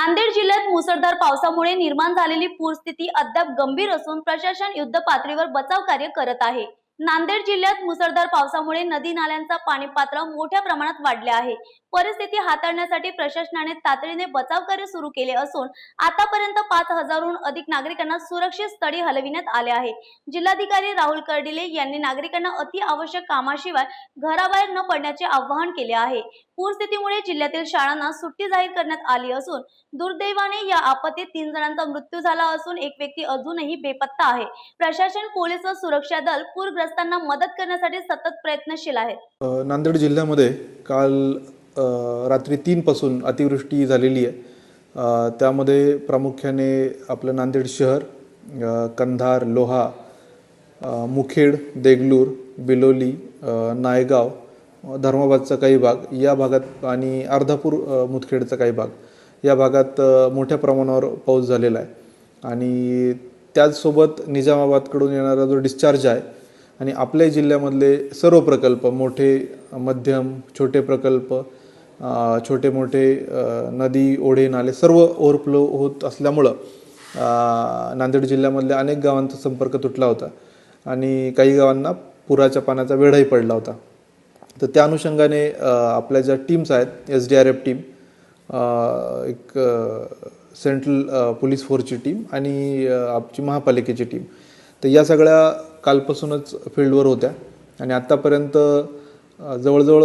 नांदेड जिल्ह्यात मुसळधार पावसामुळे निर्माण झालेली पूरस्थिती अद्याप गंभीर असून प्रशासन युद्ध पातळीवर बचाव कार्य करत आहे. नांदेड जिल्ह्यात मुसळधार पावसामुळे नदी नाल्यांचा पाणी पात्र मोठ्या प्रमाणात वाढले आहे. परिस्थिती हाताळण्यासाठी प्रशासनाने तातडीने बचाव कार्य सुरू केले असून आतापर्यंत पाच हजारहून अधिक नागरिकांना सुरक्षित स्थळी हलविण्यात आले आहे. जिल्हाधिकारी राहुल कर्डिले यांनी नागरिकांना अतिआवश्यक कामाशिवाय घराबाहेर न पडण्याचे आवाहन केले आहे. पूरस्थितीमुळे जिल्ह्यातील शाळांना सुट्टी जाहीर करण्यात आली असून दुर्दैवाने या आपत्तीत तीन जणांचा मृत्यू झाला असून एक व्यक्ती अजूनही बेपत्ता आहे. प्रशासन पोलीस व सुरक्षा दल पूरग्रस्तांना मदत करण्यासाठी सतत प्रयत्नशील आहेत. नांदेड जिल्ह्यामध्ये काल रात्री रात्री तीनपासून अतिवृष्टी झालेली आहे. त्यामध्ये प्रामुख्याने आपलं नांदेड शहर कंधार लोहा मुखेड देगलूर बिलोली नायगाव धर्माबादचा काही भाग या भागात आणि अर्धापूर मुतखेडचा मुदखेडचा काही भाग या भागात मोठ्या प्रमाणावर पाऊस झालेला आहे. आणि त्याचसोबत निजामाबादकडून येणारा जो डिस्चार्ज आहे आणि आपल्या जिल्ह्यामधले सर्व प्रकल्प मोठे मध्यम छोटे प्रकल्प छोटे मोठे नदी ओढे नाले सर्व ओव्हरफ्लो होत असल्यामुळं नांदेड जिल्ह्यामधल्या अनेक गावांचा संपर्क तुटला होता. आणि काही गावांना पुराच्या पाण्याचा वेढाही पडला होता. तर त्या अनुषंगाने आपल्या ज्या टीम्स आहेत S D R F team एक सेंट्रल पोलीस फोर्सची टीम आणि आपची महापालिकेची टीम तर या सगळ्या कालपासूनच फील्डवर होत्या. आणि आत्तापर्यंत जवळजवळ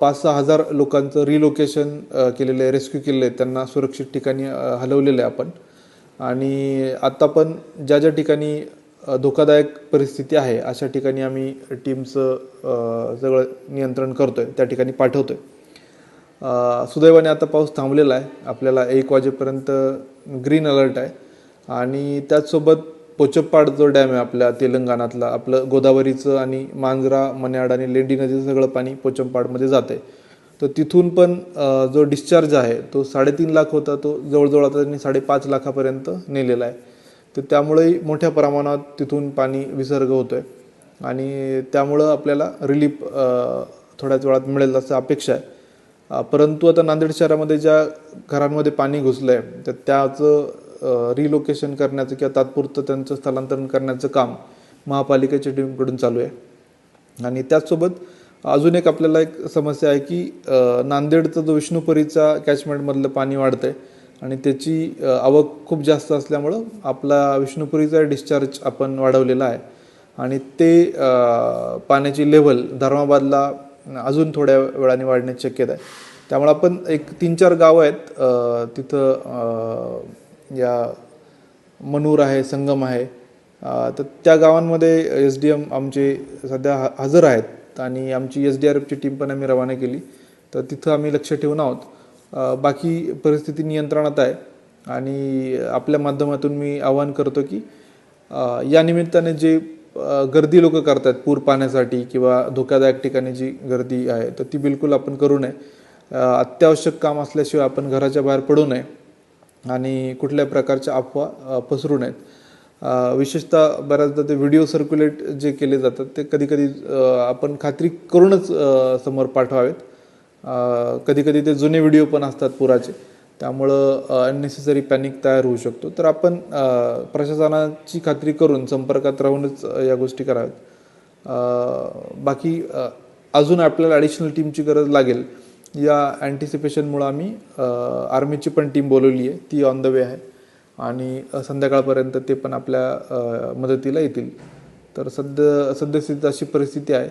पाच सहा हजार लोकांचं रिलोकेशन केलेलं आहे रेस्क्यू केलेलं आहे. त्यांना सुरक्षित ठिकाणी हलवलेलं आहे आपण. आणि आत्ता पण ज्या ज्या ठिकाणी धोकादायक परिस्थिती आहे अशा ठिकाणी आम्ही टीमचं सगळं नियंत्रण करतो आहे त्या ठिकाणी पाठवतो आहे सुदैवाने आता पाऊस थांबलेला आहे. आपल्याला एक वाजेपर्यंत ग्रीन अलर्ट आहे. आणि त्याचसोबत पोचप्पाड जो डॅम आहे आपल्या तेलंगणातला आपलं गोदावरीचं आणि मांजरा मन्याड आणि लेंडी नदीचं सगळं पाणी पोचमपाडमध्ये जातं आहे तर तिथून पण जो डिस्चार्ज आहे तो साडेतीन लाख होता तो जवळजवळ आता त्यांनी साडेपाच लाखापर्यंत नेलेला आहे. तर त्यामुळेही मोठ्या प्रमाणात तिथून पाणी विसर्ग होतो आहे आणि त्यामुळं आपल्याला रिलीफ थोड्याच वेळात मिळेल असं अपेक्षा आहे. परंतु आता नांदेड शहरामध्ये ज्या घरांमध्ये पाणी घुसलं आहे तर त्याचं रिलोकेशन करण्याचं किंवा तात्पुरतं त्यांचं स्थलांतरण करण्याचं काम महापालिकेच्या टीमकडून चालू आहे. आणि त्याचसोबत अजून एक आपल्याला एक समस्या आहे की नांदेडचा जो विष्णुपुरीचा कॅचमेंटमधलं पाणी वाढतं आहे आणि त्याची आवक खूप जास्त असल्यामुळं आपला विष्णुपुरीचा डिस्चार्ज आपण वाढवलेला आहे. आणि ते पाण्याची लेवल धर्माबादला अजून थोड्या वेळाने वाढण्याची शक्यता आहे. त्यामुळे आपण एक तीन चार गावं आहेत तिथं या मनूर आहे संगम आहे तर त्या गावांमध्ये एस डी एम आमचे सध्या ह हजर आहेत आणि आमची एस डी आर एफची टीम पण आम्ही रवाना केली. तर तिथं आम्ही लक्ष ठेवून आहोत. बाकी परिस्थिती नियंत्रणात आहे आणि आपल्या माध्यमातून मी आवाहन करतो की या निमित्ताने जे गर्दी लोक करतात पूर पाण्यासाठी किंवा धोकादायक ठिकाणी जी गर्दी आहे तर ती बिलकुल आपण करू नये. अत्यावश्यक काम असल्याशिवाय आपण घराच्या बाहेर पडू नये. आणि कुठल्या प्रकारच्या अफवा पसरू नयेत. विशेषतः बऱ्याचदा ते व्हिडिओ सर्क्युलेट जे केले जातात ते कधीकधी आपण खात्री करूनच समोर पाठवावेत. कधीकधी ते जुने व्हिडिओ पण असतात पुराचे. त्यामुळं अननेसेसरी पॅनिक तयार होऊ शकतो. तर आपण प्रशासनाची खात्री करून संपर्कात राहूनच या गोष्टी कराव्यात. बाकी अजून आपल्याला ॲडिशनल टीमची गरज लागेल. या अँटिसिपेशनमुळं आम्ही आर्मीची पण टीम बोलवली आहे. ती ऑन द वे आहे. आणि संध्याकाळपर्यंत ते पण आपल्या मदतीला येतील. तर सध्या सद्यस्थितीत अशी परिस्थिती आहे.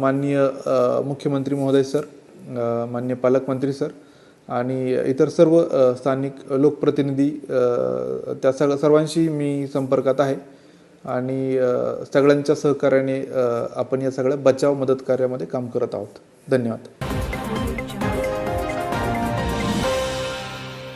माननीय मुख्यमंत्री महोदय सर माननीय पालकमंत्री सर आणि इतर सर्व स्थानिक लोकप्रतिनिधी त्या सग सर्वांशी मी संपर्कात आहे. आणि सगळ्यांच्या सहकार्याने आपण या सगळ्या बचाव मदत कार्यामध्ये काम करत आहोत. धन्यवाद.